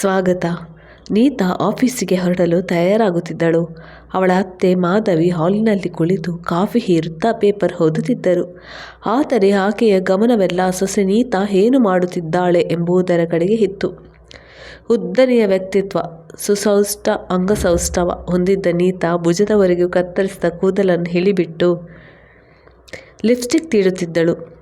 ಸ್ವಾಗತ. ನೀತಾ ಆಫೀಸಿಗೆ ಹೊರಡಲು ತಯಾರಾಗುತ್ತಿದ್ದಳು. ಅವಳ ಅತ್ತೆ ಮಾಧವಿ ಹಾಲಿನಲ್ಲಿ ಕುಳಿತು ಕಾಫಿ ಹೀರುತ್ತಾ ಪೇಪರ್ ಓದುತ್ತಿದ್ದರು. ಆದರೆ ಆಕೆಯ ಗಮನವೆಲ್ಲ ಸೊಸೆ ನೀತಾ ಏನು ಮಾಡುತ್ತಿದ್ದಾಳೆ ಎಂಬುದರ ಕಡೆಗೆ ಇತ್ತು. ಉದ್ದನೆಯ ವ್ಯಕ್ತಿತ್ವ, ಸುಸೌಷ್ಟ, ಅಂಗಸೌಷ್ಟವ ಹೊಂದಿದ್ದ ನೀತಾ ಭುಜದವರೆಗೂ ಕತ್ತರಿಸಿದ ಕೂದಲನ್ನು ಹೇಳಿಬಿಟ್ಟು ಲಿಪ್ಸ್ಟಿಕ್ ತೀಡುತ್ತಿದ್ದಳು.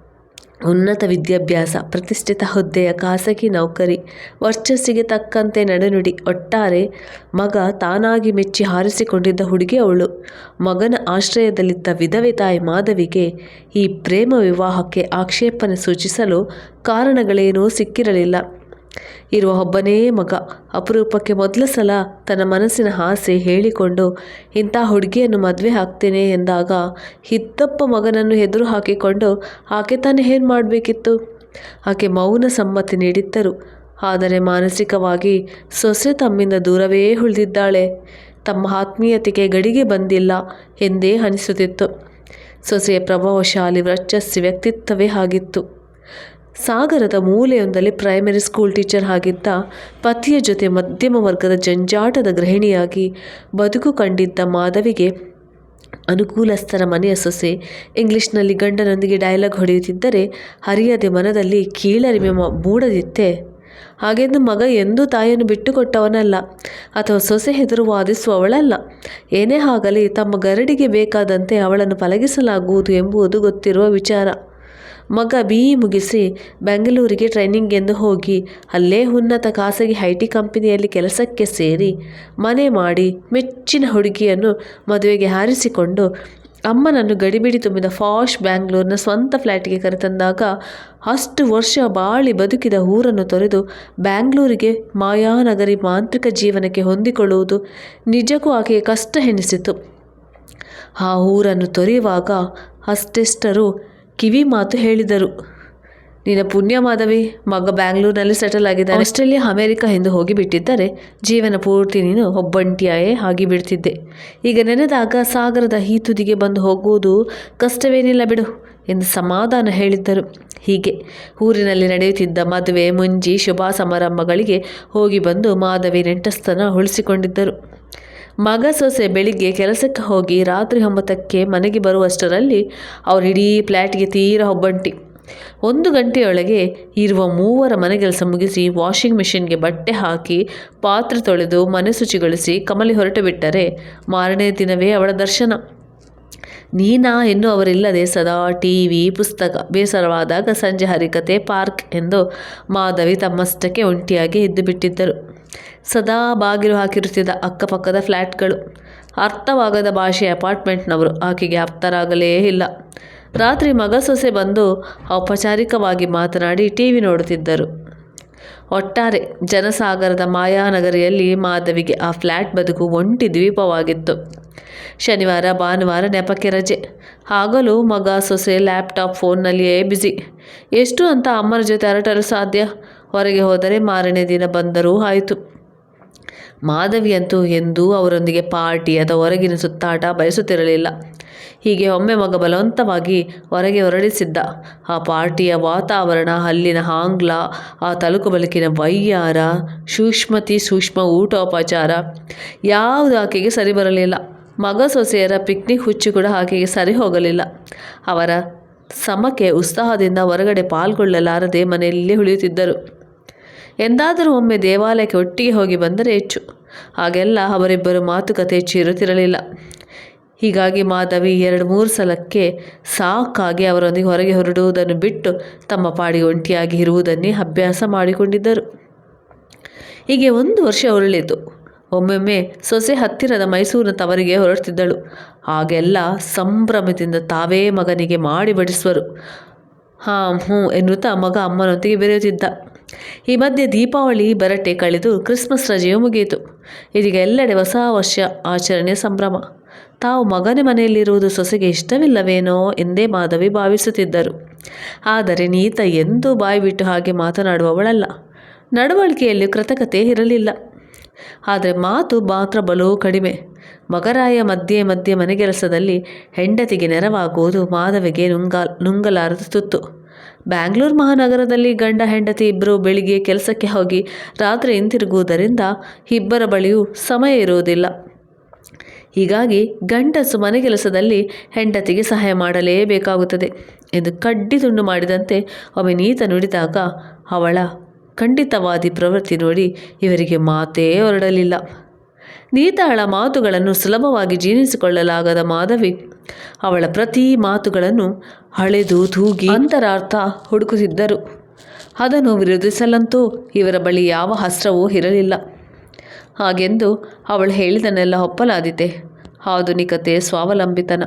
ಉನ್ನತ ವಿದ್ಯಾಭ್ಯಾಸ, ಪ್ರತಿಷ್ಠಿತ ಹುದ್ದೆಯ ಖಾಸಗಿ ನೌಕರಿ, ವರ್ಚಸ್ಸಿಗೆ ತಕ್ಕಂತೆ ನಡೆನುಡಿ, ಒಟ್ಟಾರೆ ಮಗ ತಾನಾಗಿ ಮೆಚ್ಚಿ ಹಾರಿಸಿಕೊಂಡಿದ್ದ ಹುಡುಗಿ ಅವಳು. ಮಗನ ಆಶ್ರಯದಲ್ಲಿದ್ದ ವಿಧವೆ ತಾಯಿ ಮಾಧವಿಗೆ ಈ ಪ್ರೇಮ ವಿವಾಹಕ್ಕೆ ಆಕ್ಷೇಪಣೆ ಸೂಚಿಸಲು ಕಾರಣಗಳೇನೂ ಸಿಕ್ಕಿರಲಿಲ್ಲ. ಇರುವ ಒಬ್ಬನೇ ಮಗ. ಅಪರೂಪಕ್ಕೆ ಮೊದಲ ಸಲ ತನ್ನ ಮನಸ್ಸಿನ ಆಸೆ ಹೇಳಿಕೊಂಡು, ಇಂಥ ಹುಡುಗಿಯನ್ನು ಮದುವೆ ಹಾಕ್ತೇನೆ ಎಂದಾಗ ಹಿತ್ತಪ್ಪ ಮಗನನ್ನು ಎದುರು ಹಾಕಿಕೊಂಡು, ಆಕೆ ತಾನೇ ಏನು ಮಾಡಬೇಕಿತ್ತು? ಆಕೆ ಮೌನ ಸಮ್ಮತಿ ನೀಡಿದ್ದರು. ಆದರೆ ಮಾನಸಿಕವಾಗಿ ಸೊಸೆ ತಮ್ಮಿಂದ ದೂರವೇ ಉಳಿದಿದ್ದಾಳೆ. ತಮ್ಮ ಆತ್ಮೀಯತೆಗೆ ಗಡಿಗೆ ಬಂದಿಲ್ಲ ಎಂದೇ ಅನಿಸುತ್ತಿತ್ತು. ಸೊಸೆಯ ಪ್ರಭಾವಶಾಲಿ ವರ್ಚಸ್ಸಿ ವ್ಯಕ್ತಿತ್ವವೇ ಆಗಿತ್ತು. ಸಾಗರದ ಮೂಲೆಯೊಂದಲ್ಲಿ ಪ್ರೈಮರಿ ಸ್ಕೂಲ್ ಟೀಚರ್ ಆಗಿದ್ದ ಪತಿಯ ಜೊತೆ ಮಧ್ಯಮ ವರ್ಗದ ಜಂಜಾಟದ ಗೃಹಿಣಿಯಾಗಿ ಬದುಕು ಕಂಡಿದ್ದ ಮಾಧವಿಗೆ ಅನುಕೂಲಸ್ಥರ ಮನೆಯ ಸೊಸೆ ಇಂಗ್ಲಿಷ್ನಲ್ಲಿ ಗಂಡನೊಂದಿಗೆ ಡೈಲಾಗ್ ಹೊಡೆಯುತ್ತಿದ್ದರೆ ಹರಿಯದೆ ಮನದಲ್ಲಿ ಕೀಳರಿಮೆ ಮೂಡದಿತ್ತೆ. ಹಾಗೆಂದು ಮಗ ಎಂದೂ ತಾಯಿಯನ್ನು ಬಿಟ್ಟುಕೊಟ್ಟವನಲ್ಲ, ಅಥವಾ ಸೊಸೆ ಹೆದರು ವಾದಿಸುವವಳಲ್ಲ. ಏನೇ ಆಗಲಿ, ತಮ್ಮ ಗರಡಿಗೆ ಬೇಕಾದಂತೆ ಅವಳನ್ನು ಪಲಗಿಸಲಾಗುವುದು ಎಂಬುದು ಗೊತ್ತಿರುವ ವಿಚಾರ. ಮಗ ಬಿ ಮುಗಿಸಿ ಬೆಂಗಳೂರಿಗೆ ಟ್ರೈನಿಂಗ್ ಎಂದು ಹೋಗಿ, ಅಲ್ಲೇ ಉನ್ನತ ಖಾಸಗಿ ಐ ಟಿ ಕಂಪನಿಯಲ್ಲಿ ಕೆಲಸಕ್ಕೆ ಸೇರಿ ಮನೆ ಮಾಡಿ ಮೆಚ್ಚಿನ ಹುಡುಗಿಯನ್ನು ಮದುವೆಗೆ ಹಾರಿಸಿಕೊಂಡು ಅಮ್ಮನನ್ನು ಗಡಿಬಿಡಿ ತುಂಬಿದ ಫಾಶ್ ಬ್ಯಾಂಗ್ಳೂರಿನ ಸ್ವಂತ ಫ್ಲ್ಯಾಟಿಗೆ ಕರೆತಂದಾಗ ಅಷ್ಟು ವರ್ಷ ಬಾಳಿ ಬದುಕಿದ ಊರನ್ನು ತೊರೆದು ಬ್ಯಾಂಗ್ಳೂರಿಗೆ ಮಾಯಾನಗರಿ ಮಾಂತ್ರಿಕ ಜೀವನಕ್ಕೆ ಹೊಂದಿಕೊಳ್ಳುವುದು ನಿಜಕ್ಕೂ ಆಕೆಗೆ ಕಷ್ಟ ಎನಿಸಿತು. ಆ ಊರನ್ನು ತೊರೆಯುವಾಗ ಅಷ್ಟೆಷ್ಟರು ಕಿವಿ ಮಾತು ಹೇಳಿದರು. ನಿನ್ನ ಪುಣ್ಯ ಮಾಧವಿ ಮಗ ಬ್ಯಾಂಗ್ಳೂರಿನಲ್ಲಿ ಸೆಟಲ್ ಆಗಿದ್ದಾನೆ. ಆಸ್ಟ್ರೇಲಿಯಾ, ಅಮೆರಿಕ ಎಂದು ಹೋಗಿ ಬಿಟ್ಟಿದ್ದರೆ ಜೀವನ ಪೂರ್ತಿ ನೀನು ಒಬ್ಬಂಟಿಯಾಯೇ ಆಗಿಬಿಡ್ತಿದ್ದೆ ಈಗ ನೆನೆದಾಗ ಸಾಗರದ ಈ ತುದಿಗೆ ಬಂದು ಹೋಗುವುದು ಕಷ್ಟವೇನಿಲ್ಲ ಬಿಡು ಎಂದು ಸಮಾಧಾನ ಹೇಳಿದ್ದರು. ಹೀಗೆ ಊರಿನಲ್ಲಿ ನಡೆಯುತ್ತಿದ್ದ ಮದುವೆ, ಮುಂಜಿ ಶುಭ ಸಮಾರಂಭಗಳಿಗೆ ಹೋಗಿ ಬಂದು ಮಾಧವಿ ನೆಂಟಸ್ಥನ ಉಳಿಸಿಕೊಂಡಿದ್ದರು. ಮಗ ಸೊಸೆ ಬೆಳಿಗ್ಗೆ ಕೆಲಸಕ್ಕೆ ಹೋಗಿ ರಾತ್ರಿ ಒಂಬತ್ತಕ್ಕೆ ಮನೆಗೆ ಬರುವಷ್ಟರಲ್ಲಿ ಅವರು ಇಡೀ ಫ್ಲ್ಯಾಟ್ಗೆ ತೀರ ಒಬ್ಬಂಟಿ. ಒಂದು ಗಂಟೆಯೊಳಗೆ ಇರುವ ಮೂವರ ಮನೆಗೆಲಸ ಮುಗಿಸಿ ವಾಷಿಂಗ್ ಮಿಷಿನ್ಗೆ ಬಟ್ಟೆ ಹಾಕಿ ಪಾತ್ರೆ ತೊಳೆದು ಮನೆ ಶುಚಿಗೊಳಿಸಿ ಕಮಲಿ ಹೊರಟು ಬಿಟ್ಟರೆ ಮಾರನೇ ದಿನವೇ ಅವಳ ದರ್ಶನ. ನೀನಾ ಎನ್ನು ಅವರಿಲ್ಲದೆ ಸದಾ ಟಿ ವಿ ಪುಸ್ತಕ, ಬೇಸರವಾದಾಗ ಸಂಜೆ ಹರಿಕತೆ, ಪಾರ್ಕ್ ಎಂದು ಮಾಧವಿ ತಮ್ಮಷ್ಟಕ್ಕೆ ಒಂಟಿಯಾಗಿ ಎದ್ದು ಬಿಟ್ಟಿದ್ದರು ಸದಾ ಬಾಗಿಲು ಹಾಕಿರುತ್ತಿದ್ದ ಅಕ್ಕಪಕ್ಕದ ಫ್ಲ್ಯಾಟ್ಗಳು ಅರ್ಥವಾಗದ ಭಾಷೆ ಅಪಾರ್ಟ್ಮೆಂಟ್ನವರು. ಆಕೆಗೆ ಆಪ್ತರಾಗಲೇ ಇಲ್ಲ. ರಾತ್ರಿ ಮಗ ಸೊಸೆ ಬಂದು ಔಪಚಾರಿಕವಾಗಿ ಮಾತನಾಡಿ ಟಿ ವಿ ನೋಡುತ್ತಿದ್ದರು. ಒಟ್ಟಾರೆ ಜನಸಾಗರದ ಮಾಯಾನಗರಿಯಲ್ಲಿ ಮಾಧವಿಗೆ ಆ ಫ್ಲ್ಯಾಟ್ ಬದುಕು ಒಂಟಿ ದ್ವೀಪವಾಗಿತ್ತು. ಶನಿವಾರ, ಭಾನುವಾರ ನೆಪಕ್ಕೆ ರಜೆ. ಆಗಲೂ ಮಗ ಸೊಸೆ ಲ್ಯಾಪ್ಟಾಪ್ ಫೋನ್ನಲ್ಲಿಯೇ ಬ್ಯುಸಿ. ಎಷ್ಟು ಅಂತ ಅಮ್ಮನ ಜೊತೆ ಹರಟಲು ಸಾಧ್ಯ? ಹೊರಗೆ ಹೋದರೆ ಮಾರನೇ ದಿನ ಬಂದರೂ ಆಯಿತು. ಮಾಧವಿಯಂತೂ ಎಂದೂ ಅವರೊಂದಿಗೆ ಪಾರ್ಟಿ ಅಥವಾ ಹೊರಗಿನ ಸುತ್ತಾಟ ಬಯಸುತ್ತಿರಲಿಲ್ಲ. ಹೀಗೆ ಒಮ್ಮೆ ಮಗ ಬಲವಂತವಾಗಿ ಹೊರಗೆ ಹೊರಡಿಸಿದ್ದ. ಆ ಪಾರ್ಟಿಯ ವಾತಾವರಣ, ಅಲ್ಲಿನ ಆಂಗ್ಲ, ಆ ತಲುಕು ಬಲಕಿನ ವೈಯಾರ, ಸೂಕ್ಷ್ಮತಿ ಸೂಕ್ಷ್ಮ ಊಟೋಪಚಾರ ಯಾವುದು ಆಕೆಗೆ ಸರಿ ಬರಲಿಲ್ಲ. ಮಗ ಸೊಸೆಯರ ಪಿಕ್ನಿಕ್ ಹುಚ್ಚು ಕೂಡ ಆಕೆಗೆ ಸರಿ ಹೋಗಲಿಲ್ಲ. ಅವರ ಸಮಕ್ಕೆ ಉತ್ಸಾಹದಿಂದ ಹೊರಗಡೆ ಪಾಲ್ಗೊಳ್ಳಲಾರದೆ ಮನೆಯಲ್ಲೇ ಉಳಿಯುತ್ತಿದ್ದರು. ಎಂದಾದರೂ ಒಮ್ಮೆ ದೇವಾಲಯಕ್ಕೆ ಒಟ್ಟಿಗೆ ಹೋಗಿ ಬಂದರೆ ಹೆಚ್ಚು. ಹಾಗೆಲ್ಲ ಅವರಿಬ್ಬರು ಮಾತುಕತೆ ಹೆಚ್ಚು ಇರುತ್ತಿರಲಿಲ್ಲ ಹೀಗಾಗಿ ಮಾಧವಿ ಎರಡು ಮೂರು ಸಲಕ್ಕೆ ಸಾಕಾಗಿ ಅವರೊಂದಿಗೆ ಹೊರಗೆ ಹೊರಡುವುದನ್ನು ಬಿಟ್ಟು ತಮ್ಮ ಪಾಡಿಗೆ ಒಂಟಿಯಾಗಿ ಇರುವುದನ್ನೇ ಅಭ್ಯಾಸ ಮಾಡಿಕೊಂಡಿದ್ದರು. ಹೀಗೆ ಒಂದು ವರ್ಷ ಉರುಳಿತು. ಒಮ್ಮೊಮ್ಮೆ ಸೊಸೆ ಹತ್ತಿರದ ಮೈಸೂರಿನ ತವರಿಗೆ ಹೊರಡ್ತಿದ್ದಳು ಆಗೆಲ್ಲ ಸಂಭ್ರಮದಿಂದ ತಾವೇ ಮಗನಿಗೆ ಮಾಡಿ ಬಡಿಸುವರು. ಹಾಂ, ಹ್ಞೂ ಎನ್ನುತ್ತಾ ಮಗ ಅಮ್ಮನೊಂದಿಗೆ ಬೆರೆಯುತ್ತಿದ್ದ. ಈ ಮಧ್ಯೆ ದೀಪಾವಳಿ ಬರಟೆ ಕಳೆದು ಕ್ರಿಸ್ಮಸ್ ರಜೆಯೂ ಮುಗಿಯಿತು. ಇದೀಗ ಎಲ್ಲೆಡೆ ಹೊಸ ವರ್ಷ ಆಚರಣೆ ಸಂಭ್ರಮ. ತಾವು ಮಗನ ಮನೆಯಲ್ಲಿರುವುದು ಸೊಸೆಗೆ ಇಷ್ಟವಿಲ್ಲವೇನೋ ಎಂದೇ ಮಾಧವಿ ಭಾವಿಸುತ್ತಿದ್ದರು. ಆದರೆ ನೀತ ಎಂದೂ ಬಾಯಿ ಬಿಟ್ಟು ಹಾಗೆ ಮಾತನಾಡುವವಳಲ್ಲ. ನಡವಳಿಕೆಯಲ್ಲಿ ಕೃತಕತೆ ಇರಲಿಲ್ಲ. ಆದರೆ ಮಾತು ಮಾತ್ರ ಬಲು ಕಡಿಮೆ. ಮಗರಾಯ ಮಧ್ಯೆ ಮಧ್ಯೆ ಮನೆಗೆಲಸದಲ್ಲಿ ಹೆಂಡತಿಗೆ ನೆರವಾಗುವುದು ಮಾಧವಿಗೆ ನುಂಗಾಲ್ ನುಂಗಲಾರದ ತುತ್ತು. ಬ್ಯಾಂಗ್ಳೂರು ಮಹಾನಗರದಲ್ಲಿ ಗಂಡ ಹೆಂಡತಿ ಇಬ್ಬರು ಬೆಳಿಗ್ಗೆ ಕೆಲಸಕ್ಕೆ ಹೋಗಿ ರಾತ್ರಿ ಹಿಂತಿರುಗುವುದರಿಂದ ಇಬ್ಬರ ಬಳಿಯೂ ಸಮಯ ಇರುವುದಿಲ್ಲ. ಹೀಗಾಗಿ ಗಂಡಸು ಮನೆಗೆಲಸದಲ್ಲಿ ಹೆಂಡತಿಗೆ ಸಹಾಯ ಮಾಡಲೇಬೇಕಾಗುತ್ತದೆ ಎಂದು ಕಡ್ಡಿ ತುಂಡು ಮಾಡಿದಂತೆ ಒಮ್ಮೆ ನೀತ ನುಡಿದಾಗ ಅವಳ ಖಂಡಿತವಾದಿ ಪ್ರವೃತ್ತಿ ನೋಡಿ ಇವರಿಗೆ ಮಾತೇ ಹೊರಡಲಿಲ್ಲ. ನೀತಾಳ ಮಾತುಗಳನ್ನು ಸುಲಭವಾಗಿ ಜೀರ್ಣಿಸಿಕೊಳ್ಳಲಾಗದ ಮಾಧವಿ, ಅವಳ ಪ್ರತಿ ಮಾತುಗಳನ್ನು ಹಳೆದು ತೂಗಿ ಅಂತರಾರ್ಥ ಹುಡುಕುತ್ತಿದ್ದರು. ಅದನ್ನು ವಿರೋಧಿಸಲಂತೂ ಇವರ ಬಳಿ ಯಾವ ಅಸ್ತ್ರವೂ ಇರಲಿಲ್ಲ. ಹಾಗೆಂದು ಅವಳು ಹೇಳಿದನೆಲ್ಲ ಒಪ್ಪಲಾದಿತೆ. ಆಧುನಿಕತೆ ಸ್ವಾವಲಂಬಿತನ,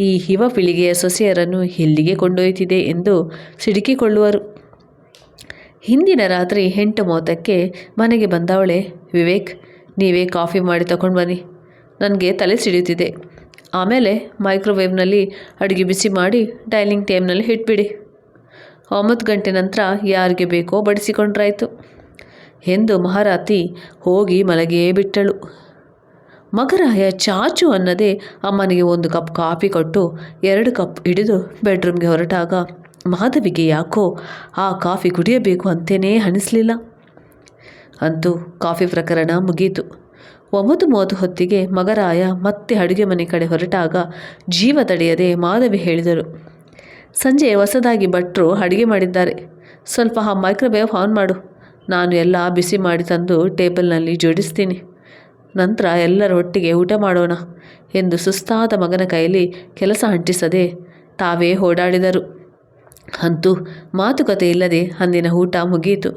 ಈ ಯುವ ಪೀಳಿಗೆಯ ಸೊಸೆಯರನ್ನು ಎಲ್ಲಿಗೆ ಕೊಂಡೊಯ್ತಿದೆ ಎಂದು ಸಿಡುಕಿಕೊಳ್ಳುವರು. ಹಿಂದಿನ ರಾತ್ರಿ ಎಂಟು ಮೂವತ್ತಕ್ಕೆ ಮನೆಗೆ ಬಂದವಳೆ, ವಿವೇಕ್, ನೀವೇ ಕಾಫಿ ಮಾಡಿ ತಗೊಂಡು ಬನ್ನಿ. ನನಗೆ ತಲೆ ಸಿಡಿಯುತ್ತಿದೆ. ಆಮೇಲೆ ಮೈಕ್ರೋವೇವ್ನಲ್ಲಿ ಅಡುಗೆ ಬಿಸಿ ಮಾಡಿ ಡೈನಿಂಗ್ ಟೇಮ್ನಲ್ಲಿ ಇಟ್ಬಿಡಿ. ಒಂಬತ್ತು ಗಂಟೆ ನಂತರ ಯಾರಿಗೆ ಬೇಕೋ ಬಡಿಸಿಕೊಂಡ್ರಾಯಿತು. ಎಂದು ಮಹಾರಾತಿ ಹೋಗಿ ಮಲಗಿಯೇ ಬಿಟ್ಟಳು. ಮಗರಾಯ ಚಾಚು ಅನ್ನದೇ ಅಮ್ಮನಿಗೆ ಒಂದು ಕಪ್ ಕಾಫಿ ಕೊಟ್ಟು ಎರಡು ಕಪ್ ಹಿಡಿದು ಬೆಡ್ರೂಮ್ಗೆ ಹೊರಟಾಗ ಮಾಧವಿಗೆ ಯಾಕೋ ಆ ಕಾಫಿ ಕುಡಿಯಬೇಕು ಅಂತೇನೇ ಅನಿಸ್ಲಿಲ್ಲ. ಅಂತೂ ಕಾಫಿ ಪ್ರಕರಣ ಮುಗೀತು. ಒಂಬತ್ತು ಮೂವತ್ತು ಹೊತ್ತಿಗೆ ಮಗರಾಯ ಮತ್ತೆ ಅಡುಗೆ ಮನೆ ಕಡೆ ಹೊರಟಾಗ ಜೀವ ತಡೆಯದೆ ಮಾಧವಿ ಹೇಳಿದರು, ಸಂಜೆ ಹೊಸದಾಗಿ ಭಟ್ರು ಅಡುಗೆ ಮಾಡಿದ್ದಾರೆ. ಸ್ವಲ್ಪ ಆ ಮೈಕ್ರೋವೇವ್ ಆನ್ ಮಾಡು. ನಾನು ಎಲ್ಲ ಬಿಸಿ ಮಾಡಿ ತಂದು ಟೇಬಲ್ನಲ್ಲಿ ಜೋಡಿಸ್ತೀನಿ. ನಂತರ ಎಲ್ಲರ ಒಟ್ಟಿಗೆ ಊಟ ಮಾಡೋಣ ಎಂದು ಸುಸ್ತಾದ ಮಗನ ಕೈಯಲ್ಲಿ ಕೆಲಸ ಅಂಟಿಸದೆ ತಾವೇ ಓಡಾಡಿದರು. ಅಂತೂ ಮಾತುಕತೆ ಇಲ್ಲದೆ ಅಂದಿನ ಊಟ ಮುಗಿಯಿತು.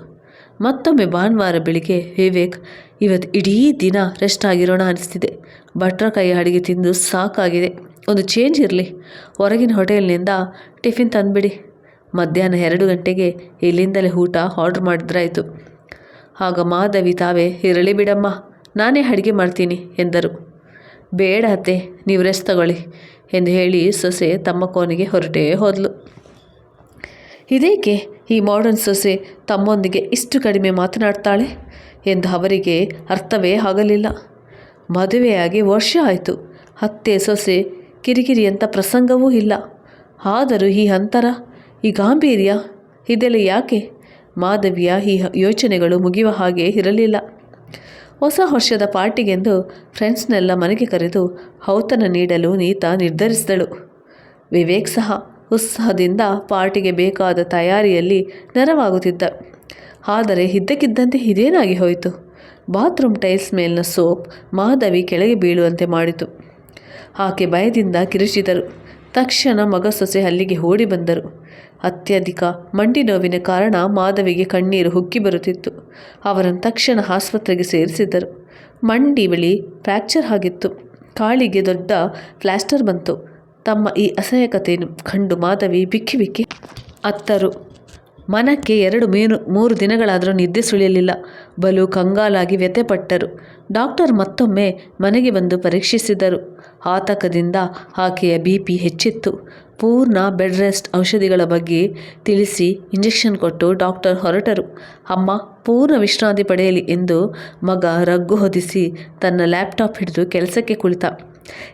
ಮತ್ತೊಮ್ಮೆ ಭಾನುವಾರ ಬೆಳಿಗ್ಗೆ, ವಿವೇಕ್ ಇವತ್ತು ಇಡೀ ದಿನ ರೆಸ್ಟ್ ಆಗಿರೋಣ ಅನಿಸ್ತಿದೆ. ಭಟ್ರ ಕೈ ಅಡುಗೆ ತಿಂದು ಸಾಕಾಗಿದೆ. ಒಂದು ಚೇಂಜ್ ಇರಲಿ. ಹೊರಗಿನ ಹೋಟೆಲ್ನಿಂದ ಟಿಫಿನ್ ತಂದುಬಿಡಿ. ಮಧ್ಯಾಹ್ನ ಎರಡು ಗಂಟೆಗೆ ಇಲ್ಲಿಂದಲೇ ಊಟ ಆರ್ಡ್ರ್ ಮಾಡಿದ್ರಾಯಿತು. ಆಗ ಮಾಧವಿ ತಾವೇ, ಇರಲಿ ಬಿಡಮ್ಮ, ನಾನೇ ಅಡುಗೆ ಮಾಡ್ತೀನಿ ಎಂದರು. ಬೇಡ ಅತ್ತೆ, ನೀವು ರೆಸ್ಟ್ ತಗೊಳ್ಳಿ ಎಂದು ಹೇಳಿ ಸೊಸೆ ತಮ್ಮ ಕೋಣೆಗೆ ಹೊರಟೇ ಹೋದಳು ಇದೇಕೆ ಈ ಮಾಡರ್ನ್ ಸೊಸೆ ತಮ್ಮೊಂದಿಗೆ ಇಷ್ಟು ಕಡಿಮೆ ಮಾತನಾಡ್ತಾಳೆ? ಎಂದು ಅವರಿಗೆ ಅರ್ಥವೇ ಆಗಲಿಲ್ಲ. ಮದುವೆಯಾಗಿ ವರ್ಷ ಆಯಿತು. ಅತ್ತೆ, ಸೊಸೆ, ಕಿರಿಕಿರಿ ಅಂತ ಪ್ರಸಂಗವೂ ಇಲ್ಲ. ಆದರೂ ಈ ಅಂತರ, ಈ ಗಾಂಭೀರ್ಯ, ಇದೆಲ್ಲ ಯಾಕೆ? ಮಾಧವಿಯ ಈ ಯೋಚನೆಗಳು ಮುಗಿಯುವ ಹಾಗೆ ಇರಲಿಲ್ಲ. ಹೊಸ ವರ್ಷದ ಪಾರ್ಟಿಗೆಂದು ಫ್ರೆಂಡ್ಸ್ನೆಲ್ಲ ಮನೆಗೆ ಕರೆದು ಔತನ ನೀಡಲು ನೀತ ನಿರ್ಧರಿಸಿದಳು. ವಿವೇಕ್ ಸಹ ಉತ್ಸಾಹದಿಂದ ಪಾರ್ಟಿಗೆ ಬೇಕಾದ ತಯಾರಿಯಲ್ಲಿ ನೆರವಾಗುತ್ತಿದ್ದ. ಆದರೆ ಇದ್ದಕ್ಕಿದ್ದಂತೆ ಇದೇನಾಗಿ ಹೋಯಿತು? ಬಾತ್ರೂಮ್ ಟೈಲ್ಸ್ ಮೇಲಿನ ಸೋಪ್ ಮಾಧವಿ ಕೆಳಗೆ ಬೀಳುವಂತೆ ಮಾಡಿತು. ಆಕೆ ಭಯದಿಂದ ಕಿರುಚಿದರು. ತಕ್ಷಣ ಮಗ ಸೊಸೆ ಅಲ್ಲಿಗೆ ಓಡಿ ಬಂದರು. ಅತ್ಯಧಿಕ ಮಂಡಿ ನೋವಿನ ಕಾರಣ ಮಾಧವಿಗೆ ಕಣ್ಣೀರು ಹುಕ್ಕಿ ಬರುತ್ತಿತ್ತು. ಅವರನ್ನು ತಕ್ಷಣ ಆಸ್ಪತ್ರೆಗೆ ಸೇರಿಸಿದ್ದರು. ಮಂಡಿ ಬಳಿ ಫ್ರ್ಯಾಕ್ಚರ್ ಆಗಿತ್ತು. ಕಾಳಿಗೆ ದೊಡ್ಡ ಪ್ಲಾಸ್ಟರ್ ಬಂತು. ತಮ್ಮ ಈ ಅಸಹಾಯಕತೆಯನ್ನು ಕಂಡು ಮಾಧವಿ ಬಿಕ್ಕಿ ಬಿಕ್ಕಿ ಅತ್ತರು. ಮನಕ್ಕೆ ಎರಡು ಮೇನು, ಮೂರು ದಿನಗಳಾದರೂ ನಿದ್ದೆ ಸುಳಿಯಲಿಲ್ಲ. ಬಲು ಕಂಗಾಲಾಗಿ ವ್ಯಥೆಪಟ್ಟರು. ಡಾಕ್ಟರ್ ಮತ್ತೊಮ್ಮೆ ಮನೆಗೆ ಬಂದು ಪರೀಕ್ಷಿಸಿದರು. ಆತಕದಿಂದ ಆಕೆಯ ಬಿ ಪಿ ಹೆಚ್ಚಿತ್ತು. ಪೂರ್ಣ ಬೆಡ್ ರೆಸ್ಟ್ ಔಷಧಿಗಳ ಬಗ್ಗೆ ತಿಳಿಸಿ ಇಂಜೆಕ್ಷನ್ ಕೊಟ್ಟು ಡಾಕ್ಟರ್ ಹೊರಟರು. ಅಮ್ಮ, ಪೂರ್ಣ ವಿಶ್ರಾಂತಿ ಪಡೆಯಲಿ ಎಂದು ಮಗ ರಗ್ಗು ಹೊದಿಸಿ ತನ್ನ ಲ್ಯಾಪ್ಟಾಪ್ ಹಿಡಿದು ಕೆಲಸಕ್ಕೆ ಕುಳಿತ.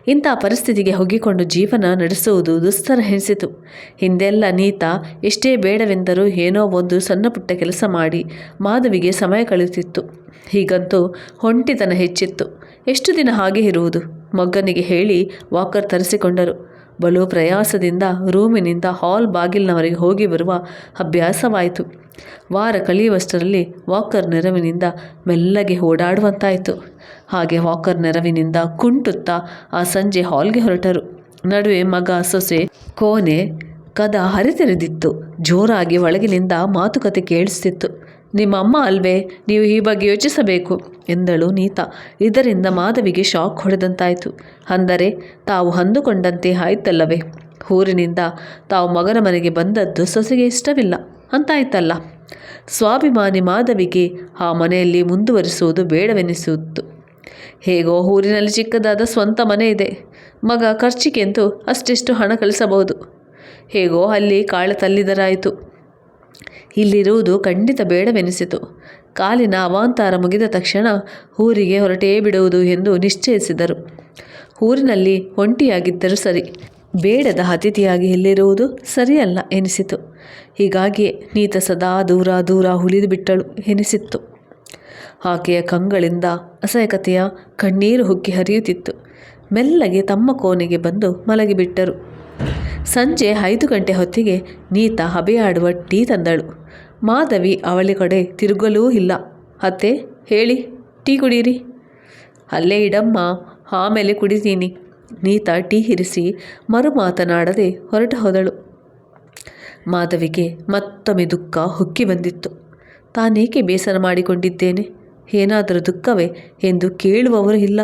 ಇಂಥ ಪರಿಸ್ಥಿತಿಗೆ ಹೋಗಿಕೊಂಡು ಜೀವನ ನಡೆಸುವುದು ದುಸ್ತರ ಎನಿಸಿತು. ಹಿಂದೆಲ್ಲ ನೀತ, ಎಷ್ಟೇ ಬೇಡವೆಂದರೂ ಏನೋ ಒಂದು ಸಣ್ಣ ಪುಟ್ಟ ಕೆಲಸ ಮಾಡಿ ಮಾಧವಿಗೆ ಸಮಯ ಕಳೆಯುತ್ತಿತ್ತು. ಹೀಗಂತೂ ಹೊಂಟಿತನ ಹೆಚ್ಚಿತ್ತು. ಎಷ್ಟು ದಿನ ಹಾಗೆ ಇರುವುದು? ಮಗನಿಗೆ ಹೇಳಿ ವಾಕರ್ ತರಿಸಿಕೊಂಡರು. ಬಲು ಪ್ರಯಾಸದಿಂದ ರೂಮಿನಿಂದ ಹಾಲ್ ಬಾಗಿಲಿನವರೆಗೆ ಹೋಗಿ ಬರುವ ಅಭ್ಯಾಸವಾಯಿತು. ವಾರ ಕಳೆಯುವಷ್ಟರಲ್ಲಿ ವಾಕರ್ ನೆರವಿನಿಂದ ಮೆಲ್ಲಗೆ ಓಡಾಡುವಂತಾಯಿತು. ಹಾಗೆ ವಾಕರ್ ನೆರವಿನಿಂದ ಕುಂಟುತ್ತಾ ಆ ಸಂಜೆ ಹಾಲ್ಗೆ ಹೊರಟರು. ನಡುವೆ ಮಗ ಸೊಸೆ ಕೋಣೆ ಕದ ಹರಿತೆರೆದಿತ್ತು. ಜೋರಾಗಿ ಒಳಗಿನಿಂದ ಮಾತುಕತೆ ಕೇಳಿಸ್ತಿತ್ತು. ನಿಮ್ಮ ಅಮ್ಮ ಅಲ್ವೇ, ನೀವು ಈ ಬಗ್ಗೆ ಯೋಚಿಸಬೇಕು ಎಂದಳು ನೀತಾ. ಇದರಿಂದ ಮಾಧವಿಗೆ ಶಾಕ್ ಹೊಡೆದಂತಾಯಿತು. ಅಂದರೆ, ತಾವು ಅಂದುಕೊಂಡಂತೆ ಆಯ್ತಲ್ಲವೇ? ಊರಿನಿಂದ ತಾವು ಮಗನ ಮನೆಗೆ ಬಂದದ್ದು ಸೊಸೆಗೆ ಇಷ್ಟವಿಲ್ಲ. ಅಂತಾಯ್ತಲ್ಲ. ಸ್ವಾಭಿಮಾನಿ ಮಾಧವಿಗೆ ಆ ಮನೆಯಲ್ಲಿ ಮುಂದುವರಿಸುವುದು ಬೇಡವೆನಿಸುತ್ತು. ಹೇಗೋ ಊರಿನಲ್ಲಿ ಚಿಕ್ಕದಾದ ಸ್ವಂತ ಮನೆ ಇದೆ. ಮಗ ಖರ್ಚಿಗೆಂದು ಅಷ್ಟಿಷ್ಟು ಹಣ ಕಳಿಸಬಹುದು. ಹೇಗೋ ಅಲ್ಲಿ ಕಾಳ ತಲ್ಲಿದರಾಯಿತು. ಇಲ್ಲಿರುವುದು ಖಂಡಿತ ಬೇಡವೆನಿಸಿತು. ಕಾಲಿನ ಅವಾಂತಾರ ಮುಗಿದ ತಕ್ಷಣ ಊರಿಗೆ ಹೊರಟೇ ಬಿಡುವುದು ಎಂದು ನಿಶ್ಚಯಿಸಿದರು. ಊರಿನಲ್ಲಿ ಒಂಟಿಯಾಗಿದ್ದರೂ ಸರಿ. ಬೇಡದ ಅತಿಥಿಯಾಗಿ ಇಲ್ಲಿರುವುದು ಸರಿಯಲ್ಲ ಎನಿಸಿತು. ಹೀಗಾಗಿಯೇ ನೀತ ಸದಾ ದೂರ ದೂರ ಉಳಿದು ಬಿಟ್ಟಳು ಎನಿಸಿತ್ತು. ಆಕೆಯ ಕಂಗಳಿಂದ ಅಸಹ್ಯಕತೆಯ ಕಣ್ಣೀರು ಹುಕ್ಕಿ ಹರಿಯುತ್ತಿತ್ತು. ಮೆಲ್ಲಗೆ ತಮ್ಮ ಕೋಣೆಗೆ ಬಂದು ಮಲಗಿಬಿಟ್ಟರು. ಸಂಜೆ ಐದು ಗಂಟೆ ಹೊತ್ತಿಗೆ ನೀತ ಹಬೆಯಾಡುವ ಟೀ ತಂದಳು. ಮಾಧವಿ ಅವಳಿ ಕಡೆ ತಿರುಗಲೂ ಇಲ್ಲ. ಅತ್ತೆ, ಹೇಳಿ, ಟೀ ಕುಡೀರಿ. ಅಲ್ಲೇ ಇಡಮ್ಮ, ಆಮೇಲೆ ಕುಡಿತೀನಿ. ನೀತ ಟೀ ಹಿರಿಸಿ ಮರು ಮಾತನಾಡದೆ ಹೊರಟು ಹೋದಳು. ಮಾಧವಿಗೆ ಮತ್ತೊಮ್ಮೆ ದುಃಖ ಹುಕ್ಕಿ ಬಂದಿತ್ತು. ತಾನೇಕೆ ಬೇಸರ ಮಾಡಿಕೊಂಡಿದ್ದೇನೆ? ಏನಾದರೂ ದುಃಖವೇ ಎಂದು ಕೇಳುವವರು ಇಲ್ಲ.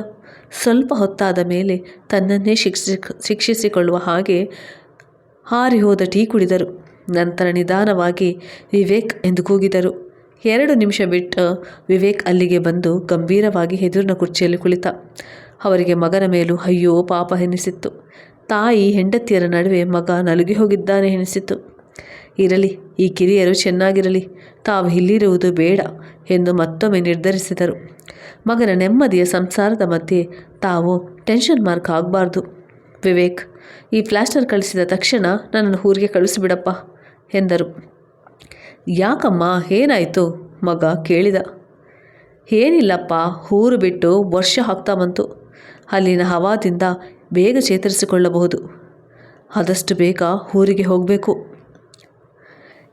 ಸ್ವಲ್ಪ ಹೊತ್ತಾದ ಮೇಲೆ ತನ್ನನ್ನೇ ಶಿಕ್ಷಿ ಶಿಕ್ಷಿಸಿಕೊಳ್ಳುವ ಹಾಗೆ ಹಾರಿ ಹೋದ ಟೀ ಕುಡಿದರು. ನಂತರ ನಿಧಾನವಾಗಿ ವಿವೇಕ್ ಎಂದು ಕೂಗಿದರು. ಎರಡು ನಿಮಿಷ ಬಿಟ್ಟು ವಿವೇಕ್ ಅಲ್ಲಿಗೆ ಬಂದು ಗಂಭೀರವಾಗಿ ಎದುರಿನ ಕುರ್ಚಿಯಲ್ಲಿ ಕುಳಿತ. ಅವರಿಗೆ ಮಗನ ಮೇಲೂ ಅಯ್ಯೋ ಪಾಪ ಎನಿಸಿತ್ತು. ತಾಯಿ ಹೆಂಡತಿಯರ ನಡುವೆ ಮಗ ನಲುಗಿ ಹೋಗಿದ್ದಾನೆ ಎನಿಸಿತು ಇರಲಿ, ಈ ಕಿರಿಯರು ಚೆನ್ನಾಗಿರಲಿ, ತಾವು ಇಲ್ಲಿರುವುದು ಬೇಡ ಎಂದು ಮತ್ತೊಮ್ಮೆ ನಿರ್ಧರಿಸಿದರು. ಮಗನ ನೆಮ್ಮದಿಯ ಸಂಸಾರದ ಮಧ್ಯೆ ತಾವು ಟೆನ್ಷನ್ ಮಾರ್ಕ್ ಆಗಬಾರ್ದು. ವಿವೇಕ್, ಈ ಪ್ಲಾಸ್ಟರ್ ಕಳಿಸಿದ ತಕ್ಷಣ ನನ್ನನ್ನು ಊರಿಗೆ ಕಳಿಸಿಬಿಡಪ್ಪ ಎಂದರು. ಯಾಕಮ್ಮ, ಏನಾಯಿತು? ಮಗ ಕೇಳಿದ. ಏನಿಲ್ಲಪ್ಪ, ಊರು ಬಿಟ್ಟು ವರ್ಷ ಹಾಕ್ತಾ ಬಂತು. ಅಲ್ಲಿನ ಹವಾದಿಂದ ಬೇಗ ಚೇತರಿಸಿಕೊಳ್ಳಬಹುದು. ಆದಷ್ಟು ಬೇಗ ಊರಿಗೆ ಹೋಗಬೇಕು.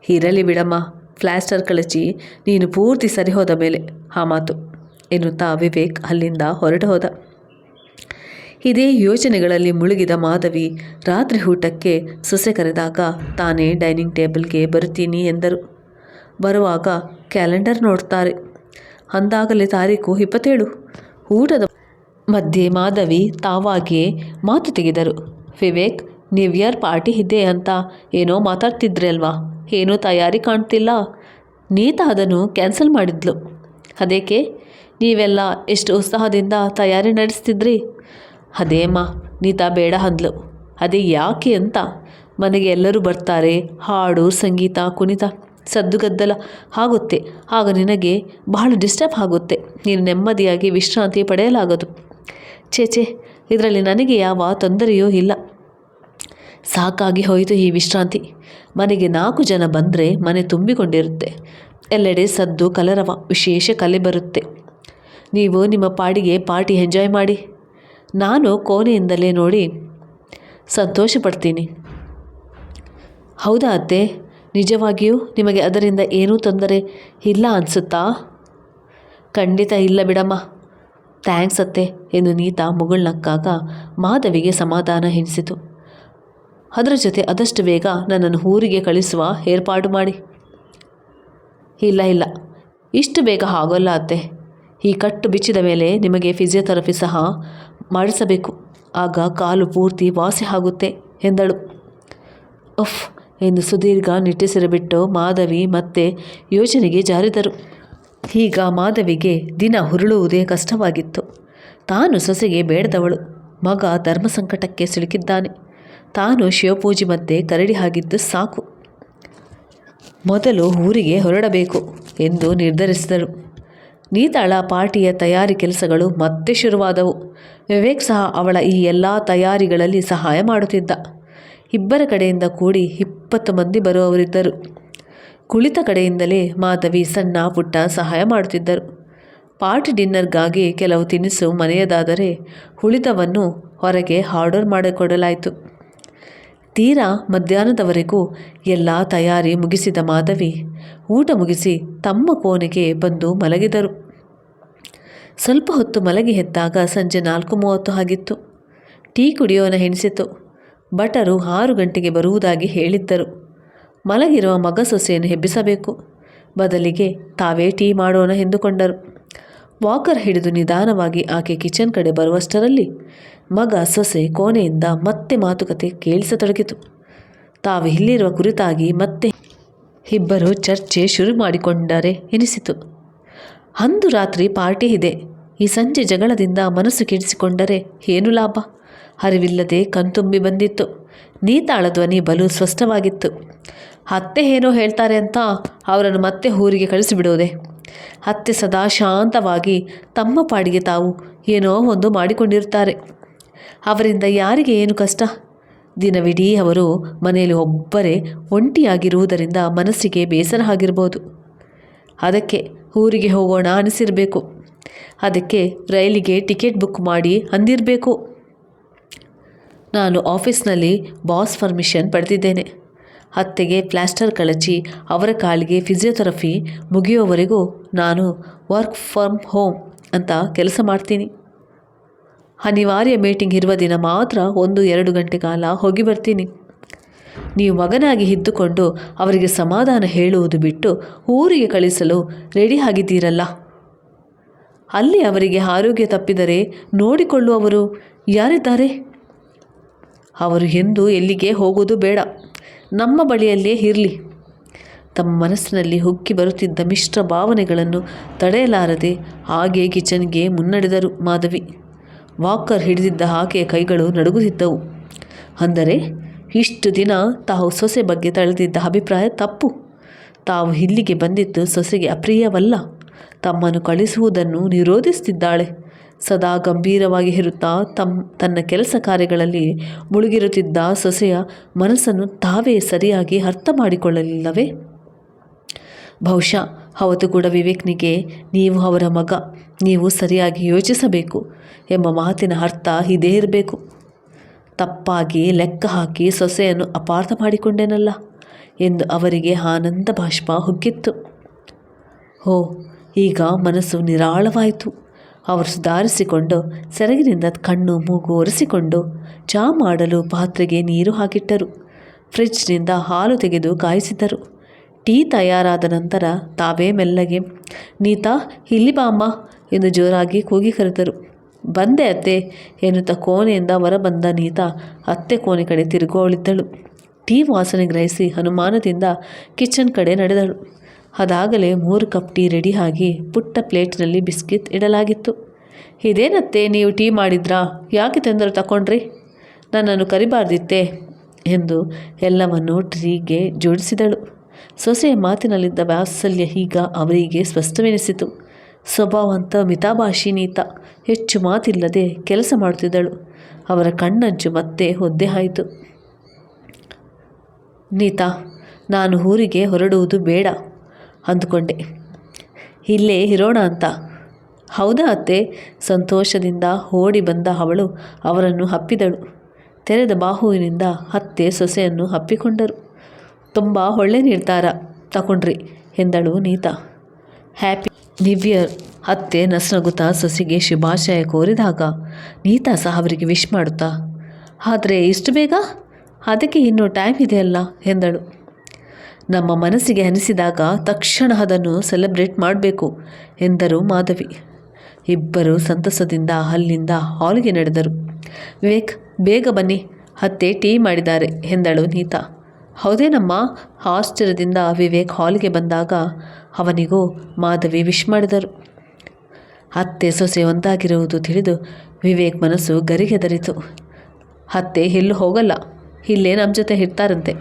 ಇರಲಿ ಬಿಡಮ್ಮ ಪ್ಲಾಸ್ಟರ್ ಕಳಚಿ ನೀನು ಪೂರ್ತಿ ಸರಿ ಹೋದ ಮೇಲೆ ಆ ಮಾತು ಎನ್ನುತ್ತಾ ವಿವೇಕ್ ಅಲ್ಲಿಂದ ಹೊರಟು ಹೋದ. ಇದೇ ಯೋಚನೆಗಳಲ್ಲಿ ಮುಳುಗಿದ ಮಾಧವಿ ರಾತ್ರಿ ಊಟಕ್ಕೆ ಸೊಸೆ ಕರೆದಾಗ, ತಾನೇ ಡೈನಿಂಗ್ ಟೇಬಲ್ಗೆ ಬರುತ್ತೀನಿ ಎಂದರು. ಬರುವಾಗ ಕ್ಯಾಲೆಂಡರ್ ನೋಡ್ತಾರೆ. ಅಂದಾಗಲೇ ತಾರೀಕು ಇಪ್ಪತ್ತೇಳು. ಊಟದ ಮಧ್ಯೆ ಮಾಧವಿ ತಾವಾಗಿಯೇ ಮಾತು ತೆಗೆದರು. ವಿವೇಕ್ ನ್ಯೂ ಇಯರ್ ಪಾರ್ಟಿ ಇದೆ ಅಂತ ಏನೋ ಮಾತಾಡ್ತಿದ್ರಿ ಅಲ್ವಾ? ಏನೂ ತಯಾರಿ ಕಾಣ್ತಿಲ್ಲ. ನೀತ ಅದನ್ನು ಕ್ಯಾನ್ಸಲ್ ಮಾಡಿದ್ಲು. ಅದೇಕೆ? ನೀವೆಲ್ಲ ಎಷ್ಟು ಉತ್ಸಾಹದಿಂದ ತಯಾರಿ ನಡೆಸ್ತಿದ್ರಿ? ಅದೇ ಅಮ್ಮ ನೀತಾ ಬೇಡ ಅಂದ್ಲು. ಅದೇ ಯಾಕೆ ಅಂತ. ಮನೆಗೆ ಎಲ್ಲರೂ ಬರ್ತಾರೆ, ಹಾಡು, ಸಂಗೀತ, ಕುಣಿತ. ಸದ್ದುಗದ್ದಲ ಆಗುತ್ತೆ. ಆಗ ನಿನಗೆ ಬಹಳ ಡಿಸ್ಟರ್ಬ್ ಆಗುತ್ತೆ. ನೀನು ನೆಮ್ಮದಿಯಾಗಿ ವಿಶ್ರಾಂತಿ ಪಡೆಯಲಾಗದು. ಛೇ ಇದರಲ್ಲಿ ನನಗೆ ಯಾವ ತೊಂದರೆಯೂ ಇಲ್ಲ. ಸಾಕಾಗಿ ಹೋಯಿತು ಈ ವಿಶ್ರಾಂತಿ. ಮನೆಗೆ ನಾಲ್ಕು ಜನ ಬಂದರೆ ಮನೆ ತುಂಬಿಕೊಂಡಿರುತ್ತೆ. ಎಲ್ಲೆಡೆ ಸದ್ದು, ಕಲರವ, ವಿಶೇಷ ಕಲೆ ಬರುತ್ತೆ. ನೀವು ನಿಮ್ಮ ಪಾಡಿಗೆ ಪಾರ್ಟಿ ಎಂಜಾಯ್ ಮಾಡಿ. ನಾನು ಕೋಣೆಯಿಂದಲೇ ನೋಡಿ ಸಂತೋಷ ಪಡ್ತೀನಿ ಹೌದಾ ಅತ್ತೆ? ನಿಜವಾಗಿಯೂ ನಿಮಗೆ ಅದರಿಂದ ಏನೂ ತೊಂದರೆ ಇಲ್ಲ ಅನಿಸುತ್ತಾ? ಖಂಡಿತ ಇಲ್ಲ ಬಿಡಮ್ಮ. ಥ್ಯಾಂಕ್ಸ್ ಅತ್ತೆ ಎಂದು ನೀತಾ ಮುಗುಳ್ನಕ್ಕಾಗ ಮಾಧವಿಗೆ ಸಮಾಧಾನ ಎನಿಸಿತು. ಅದರ ಜೊತೆ ಆದಷ್ಟು ಬೇಗ ನನ್ನನ್ನು ಊರಿಗೆ ಕಳಿಸುವ ಏರ್ಪಾಡು ಮಾಡಿ. ಇಲ್ಲ ಇಲ್ಲ. ಇಷ್ಟು ಬೇಗ ಆಗೋಲ್ಲ ಅತ್ತೆ. ಈ ಕಟ್ಟು ಬಿಚ್ಚಿದ ಮೇಲೆ ನಿಮಗೆ ಫಿಸಿಯೋಥೆರಪಿ ಸಹ ಮಾಡಿಸಬೇಕು. ಆಗ ಕಾಲು ಪೂರ್ತಿ ವಾಸಿ ಆಗುತ್ತೆ ಎಂದಳು. ಉಫ್ ಎಂದು ಸುದೀರ್ಘ ನಿಟ್ಟುಸಿರುಬಿಟ್ಟು ಮಾಧವಿ ಮತ್ತೆ ಯೋಜನೆಗೆ ಜಾರಿದರು. ಈಗ ಮಾಧವಿಗೆ ದಿನ ಹುರುಳುವುದೇ ಕಷ್ಟವಾಗಿತ್ತು. ತಾನು ಸೊಸೆಗೆ ಬೇಡದವಳು. ಮಗ ಧರ್ಮ ಸಂಕಟಕ್ಕೆ ಸಿಲುಕಿದ್ದಾನೆ. ತಾನು ಶಿವಪೂಜೆ ಮಧ್ಯೆ ಕರಡಿ ಹಾಗಿದ್ದು ಸಾಕು. ಮೊದಲು ಊರಿಗೆ ಹೊರಡಬೇಕು ಎಂದು ನಿರ್ಧರಿಸಿದರು. ನೀತಾಳ ಪಾರ್ಟಿಯ ತಯಾರಿ ಕೆಲಸಗಳು ಮತ್ತೆ ಶುರುವಾದವು. ವಿವೇಕ್ ಸಹ ಅವಳ ಈ ಎಲ್ಲ ತಯಾರಿಗಳಲ್ಲಿ ಸಹಾಯ ಮಾಡುತ್ತಿದ್ದ. ಇಬ್ಬರ ಕಡೆಯಿಂದ ಕೂಡಿ ಇಪ್ಪತ್ತು ಮಂದಿ ಬರುವವರಿದ್ದರು. ಕುಳಿತ ಕಡೆಯಿಂದಲೇ ಮಾಧವಿ ಸಣ್ಣ ಪುಟ್ಟ ಸಹಾಯ ಮಾಡುತ್ತಿದ್ದರು. ಪಾರ್ಟಿ ಡಿನ್ನರ್ಗಾಗಿ ಕೆಲವು ತಿನಿಸು ಮನೆಯದಾದರೆ ಉಳಿದವನ್ನು ಹೊರಗೆ ಆರ್ಡರ್ ಮಾಡಿಕೊಡಲಾಯಿತು. ತೀರಾ ಮಧ್ಯಾಹ್ನದವರೆಗೂ ಎಲ್ಲ ತಯಾರಿ ಮುಗಿಸಿದ ಮಾಧವಿ ಊಟ ಮುಗಿಸಿ ತಮ್ಮ ಕೋಣೆಗೆ ಬಂದು ಮಲಗಿದರು. ಸ್ವಲ್ಪ ಹೊತ್ತು ಮಲಗಿ ಎದ್ದಾಗ ಸಂಜೆ ನಾಲ್ಕು ಮೂವತ್ತು ಆಗಿತ್ತು. ಟೀ ಕುಡಿಯೋನ ಹೆಣಿಸಿತು ಭಟರು ಆರು ಗಂಟೆಗೆ ಬರುವುದಾಗಿ ಹೇಳಿದ್ದರು. ಮಲಗಿರುವ ಮಗ ಸೊಸೆಯನ್ನು ಹೆಬ್ಬಿಸಬೇಕು. ಬದಲಿಗೆ ತಾವೇ ಟೀ ಮಾಡೋಣ ಎಂದುಕೊಂಡರು. ವಾಕರ್ ಹಿಡಿದು ನಿಧಾನವಾಗಿ ಆಕೆ ಕಿಚನ್ ಕಡೆ ಬರುವಷ್ಟರಲ್ಲಿ ಮಗ ಸೊಸೆ ಕೋಣೆಯಿಂದ ಮತ್ತೆ ಮಾತುಕತೆ ಕೇಳಿಸತೊಡಗಿತು. ತಾವು ಇಲ್ಲಿರುವ ಕುರಿತಾಗಿ ಮತ್ತೆ ಇಬ್ಬರು ಚರ್ಚೆ ಶುರು ಮಾಡಿಕೊಂಡರೆ ಎನಿಸಿತು. ಅಂದು ರಾತ್ರಿ ಪಾರ್ಟಿ ಇದೆ. ಈ ಸಂಜೆ ಜಗಳದಿಂದ ಮನಸ್ಸು ಕೆಡಿಸಿಕೊಂಡರೆ ಏನು ಲಾಭ? ಅರಿವಿಲ್ಲದೆ ಕಣ್ತುಂಬಿ ಬಂದಿತ್ತು. ನೀತಾಳ ಧ್ವನಿ ಬಲು ಸ್ಪಷ್ಟವಾಗಿತ್ತು ಅತ್ತೆ ಏನೋ ಹೇಳ್ತಾರೆ ಅಂತ ಅವರನ್ನು ಮತ್ತೆ ಊರಿಗೆ ಕಳಿಸಿಬಿಡೋದೆ. ಅತ್ತೆ ಸದಾ ಶಾಂತವಾಗಿ ತಮ್ಮ ಪಾಡಿಗೆ ತಾವು ಏನೋ ಒಂದು ಮಾಡಿಕೊಂಡಿರುತ್ತಾರೆ ಅವರಿಂದ ಯಾರಿಗೆ ಏನು ಕಷ್ಟ? ದಿನವಿಡೀ ಅವರು ಮನೆಯಲ್ಲಿ ಒಬ್ಬರೇ ಒಂಟಿಯಾಗಿರುವುದರಿಂದ ಮನಸ್ಸಿಗೆ ಬೇಸರ ಆಗಿರ್ಬೋದು. ಅದಕ್ಕೆ ಊರಿಗೆ ಹೋಗೋಣ ಅನಿಸಿರಬೇಕು. ಅದಕ್ಕೆ ರೈಲಿಗೆ ಟಿಕೆಟ್ ಬುಕ್ ಮಾಡಿ ಅಂದಿರಬೇಕು. ನಾನು ಆಫೀಸ್ನಲ್ಲಿ ಬಾಸ್ ಪರ್ಮಿಷನ್ ಪಡೆದಿದ್ದೇನೆ. ಹತ್ತೆಗೆ ಪ್ಲಾಸ್ಟರ್ ಕಳಚಿ ಅವರ ಕಾಲಿಗೆ ಫಿಸಿಯೋಥೆರಪಿ ಮುಗಿಯುವವರೆಗೂ ನಾನು ವರ್ಕ್ ಫ್ರಮ್ ಹೋಮ್ ಅಂತ ಕೆಲಸ ಮಾಡ್ತೀನಿ. ಅನಿವಾರ್ಯ ಮೀಟಿಂಗ್ ಇರುವ ದಿನ ಮಾತ್ರ ಒಂದು ಎರಡು ಗಂಟೆ ಕಾಲ ಹೋಗಿ ಬರ್ತೀನಿ. ನೀವು ಮಗನಾಗಿ ಇದ್ದುಕೊಂಡು ಅವರಿಗೆ ಸಮಾಧಾನ ಹೇಳುವುದು ಬಿಟ್ಟು ಊರಿಗೆ ಕಳಿಸಲು ರೆಡಿ ಆಗಿದ್ದೀರಲ್ಲ. ಅಲ್ಲಿ ಅವರಿಗೆ ಆರೋಗ್ಯ ತಪ್ಪಿದರೆ ನೋಡಿಕೊಳ್ಳುವವರು ಯಾರಿದ್ದಾರೆ? ಅವರು ಎಂದು ಎಲ್ಲಿಗೆ ಹೋಗೋದು ಬೇಡ. ನಮ್ಮ ಬಳಿಯಲ್ಲೇ ಇರಲಿ. ತಮ್ಮ ಮನಸ್ಸಿನಲ್ಲಿ ಹುಕ್ಕಿ ಬರುತ್ತಿದ್ದ ಮಿಶ್ರ ಭಾವನೆಗಳನ್ನು ತಡೆಯಲಾರದೆ ಹಾಗೆ ಕಿಚನ್ಗೆ ಮುನ್ನಡೆದರು ಮಾಧವಿ. ವಾಕರ್ ಹಿಡಿದಿದ್ದ ಆಕೆಯ ಕೈಗಳು ನಡುಗುತ್ತಿದ್ದವು. ಅಂದರೆ, ಇಷ್ಟು ದಿನ ತಾವು ಸೊಸೆ ಬಗ್ಗೆ ತಳೆದಿದ್ದ ಅಭಿಪ್ರಾಯ ತಪ್ಪು. ತಾವು ಇಲ್ಲಿಗೆ ಬಂದಿದ್ದು ಸೊಸೆಗೆ ಅಪ್ರಿಯವಲ್ಲ. ತಮ್ಮನ್ನು ಕಳಿಸುವುದನ್ನು ನಿರೋಧಿಸುತ್ತಿದ್ದಾಳೆ. ಸದಾ ಗಂಭೀರವಾಗಿ ಇರುತ್ತಾ ತಮ್ಮ ತನ್ನ ಕೆಲಸ ಕಾರ್ಯಗಳಲ್ಲಿ ಮುಳುಗಿರುತ್ತಿದ್ದ ಸೊಸೆಯ ಮನಸ್ಸನ್ನು ತಾವೇ ಸರಿಯಾಗಿ ಅರ್ಥ ಮಾಡಿಕೊಳ್ಳಲಿಲ್ಲವೇ? ಬಹುಶಃ ಅವತ್ತು ಕೂಡ ವಿವೇಕ್ನಿಗೆ ನೀವು ಅವರ ಮಗ, ನೀವು ಸರಿಯಾಗಿ ಯೋಚಿಸಬೇಕು ಎಂಬ ಮಾತಿನ ಅರ್ಥ ಇದೇ ಇರಬೇಕು. ತಪ್ಪಾಗಿ ಲೆಕ್ಕ ಹಾಕಿ ಸೊಸೆಯನ್ನು ಅಪಾರ್ಥ ಮಾಡಿಕೊಂಡೇನಲ್ಲ ಎಂದು ಅವರಿಗೆ ಆನಂದ ಬಾಷ್ಪ ಹುಗ್ಗಿತ್ತು. ಓ ಈಗ ಮನಸ್ಸು ನಿರಾಳವಾಯಿತು. ಅವರು ಸುಧಾರಿಸಿಕೊಂಡು, ಸೆರಗಿನಿಂದ ಕಣ್ಣು ಮೂಗು ಒರೆಸಿಕೊಂಡು, ಚಾ ಮಾಡಲು ಪಾತ್ರೆಗೆ ನೀರು ಹಾಕಿಟ್ಟರು. ಫ್ರಿಡ್ಜ್ನಿಂದ ಹಾಲು ತೆಗೆದು ಕಾಯಿಸಿದರು ಟೀ ತಯಾರಾದ ನಂತರ ತಾವೇ ಮೆಲ್ಲಗೆ, ನೀತಾ, ಇಲ್ಲಿ ಬಾಮ್ಮ ಎಂದು ಜೋರಾಗಿ ಕೂಗಿ ಕರೆದರು. ಬಂದೆ ಅತ್ತೆ ಎನ್ನುತ್ತಾ ಕೋಣೆಯಿಂದ ಹೊರಬಂದ ನೀತಾ ಅತ್ತೆ ಕೋಣೆ ಕಡೆ ತಿರುಗೋಳಿದ್ದಳು ಟೀ ವಾಸನೆ ಗ್ರಹಿಸಿ ಅನುಮಾನದಿಂದ ಕಿಚನ್ ಕಡೆ ನಡೆದಳು. ಅದಾಗಲೇ ಮೂರು ಕಪ್ ಟೀ ರೆಡಿ ಆಗಿ ಪುಟ್ಟ ಪ್ಲೇಟ್ನಲ್ಲಿ ಬಿಸ್ಕಿತ್ ಇಡಲಾಗಿತ್ತು. ಇದೇನತ್ತೆ, ನೀವು ಟೀ ಮಾಡಿದ್ರಾ? ಯಾಕೆ ತೊಂದರೆ ತಗೊಂಡ್ರಿ ನನ್ನನ್ನು ಕರಿಬಾರ್ದಿತ್ತೆ ಎಂದು ಎಲ್ಲವನ್ನು ಟೀಗೆ ಜೋಡಿಸಿದಳು. ಸೊಸೆಯ ಮಾತಿನಲ್ಲಿದ್ದ ವಾತ್ಸಲ್ಯ ಈಗ ಅವರಿಗೆ ಸ್ಪಷ್ಟವೆನಿಸಿತು ಸ್ವಭಾವಂತ ಮಿತಾಭಾಷಿನೀತ ಹೆಚ್ಚು ಮಾತಿಲ್ಲದೆ ಕೆಲಸ ಮಾಡುತ್ತಿದ್ದಳು. ಅವರ ಕಣ್ಣಂಚು ಮತ್ತೆ ಒದ್ದೆ ಆಯಿತು. ನೀತಾ, ನಾನು ಊರಿಗೆ ಹೊರಡುವುದು ಬೇಡ. ಅಂದುಕೊಂಡೆ. ಇಲ್ಲೇ ಇರೋಣ ಅಂತ. ಹೌದಾ ಅತ್ತೆ? ಸಂತೋಷದಿಂದ ಓಡಿ ಬಂದ ಅವಳು ಅವರನ್ನು ಹಪ್ಪಿದಳು ತೆರೆದ ಬಾಹುವಿನಿಂದ ಅತ್ತೆ ಸೊಸೆಯನ್ನು ಹಪ್ಪಿಕೊಂಡರು ತುಂಬ ಒಳ್ಳೆ ನಿರ್ಧಾರ ತಗೊಂಡ್ರಿ ಎಂದಳು ನೀತಾ. ಹ್ಯಾಪಿ ನ್ಯೂ ಇಯರ್ ಅತ್ತೆ ನಸನಗುತ್ತಾ ಸೊಸೆಗೆ ಶುಭಾಶಯ ಕೋರಿದಾಗ ನೀತಾ ಸಹ ಅವರಿಗೆ ವಿಶ್ ಮಾಡುತ್ತಾ, ಆದರೆ ಇಷ್ಟು ಬೇಗ? ಅದಕ್ಕೆ ಇನ್ನೂ ಟೈಮ್ ಇದೆಯಲ್ಲ ಎಂದಳು. ನಮ್ಮ ಮನಸ್ಸಿಗೆ ಅನಿಸಿದಾಗ ತಕ್ಷಣ ಅದನ್ನು ಸೆಲೆಬ್ರೇಟ್ ಮಾಡಬೇಕು, ಎಂದರು ಮಾಧವಿ. ಇಬ್ಬರು ಸಂತಸದಿಂದ ಅಲ್ಲಿಂದ ಹಾಲ್ಗೆ ನಡೆದರು. ವಿವೇಕ್, ಬೇಗ ಬನ್ನಿ, ಅತ್ತೆ ಟೀ ಮಾಡಿದ್ದಾರೆ, ಎಂದಳು ನೀತಾ. ಹೌದೇನಮ್ಮ? ಆಶ್ಚರ್ಯದಿಂದ ವಿವೇಕ್ ಹಾಲ್ಗೆ ಬಂದಾಗ ಅವನಿಗೂ ಮಾಧವಿ ವಿಶ್ ಮಾಡಿದರು. ಅತ್ತೆ ಸೊಸೆ ಒಂದಾಗಿರುವುದು ತಿಳಿದು ವಿವೇಕ್ ಮನಸ್ಸು ಗರಿಗೆದರಿತು. ಅತ್ತೆ ಎಲ್ಲೂ ಹೋಗಲ್ಲ, ಇಲ್ಲೇ ನಮ್ಮ ಜೊತೆ ಇರ್ತಾರಂತೆ.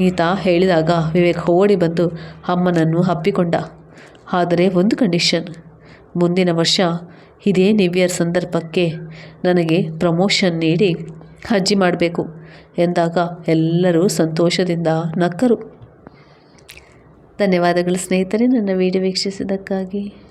ನೀತಾ ಹೇಳಿದಾಗ ವಿವೇಕ್ ಓಡಿ ಬಂದು ಅಮ್ಮನನ್ನು ಅಪ್ಪಿಕೊಂಡ. ಆದರೆ ಒಂದು ಕಂಡೀಷನ್. ಮುಂದಿನ ವರ್ಷ ಇದೇ ನ್ಯೂ ಸಂದರ್ಭಕ್ಕೆ ನನಗೆ ಪ್ರಮೋಷನ್ ನೀಡಿ ಅಜ್ಜಿ ಮಾಡಬೇಕು ಎಂದಾಗ ಎಲ್ಲರೂ ಸಂತೋಷದಿಂದ ನಕ್ಕರು. ಧನ್ಯವಾದಗಳು ಸ್ನೇಹಿತರೆ, ನನ್ನ ವಿಡಿಯೋ ವೀಕ್ಷಿಸಿದ್ದಕ್ಕಾಗಿ.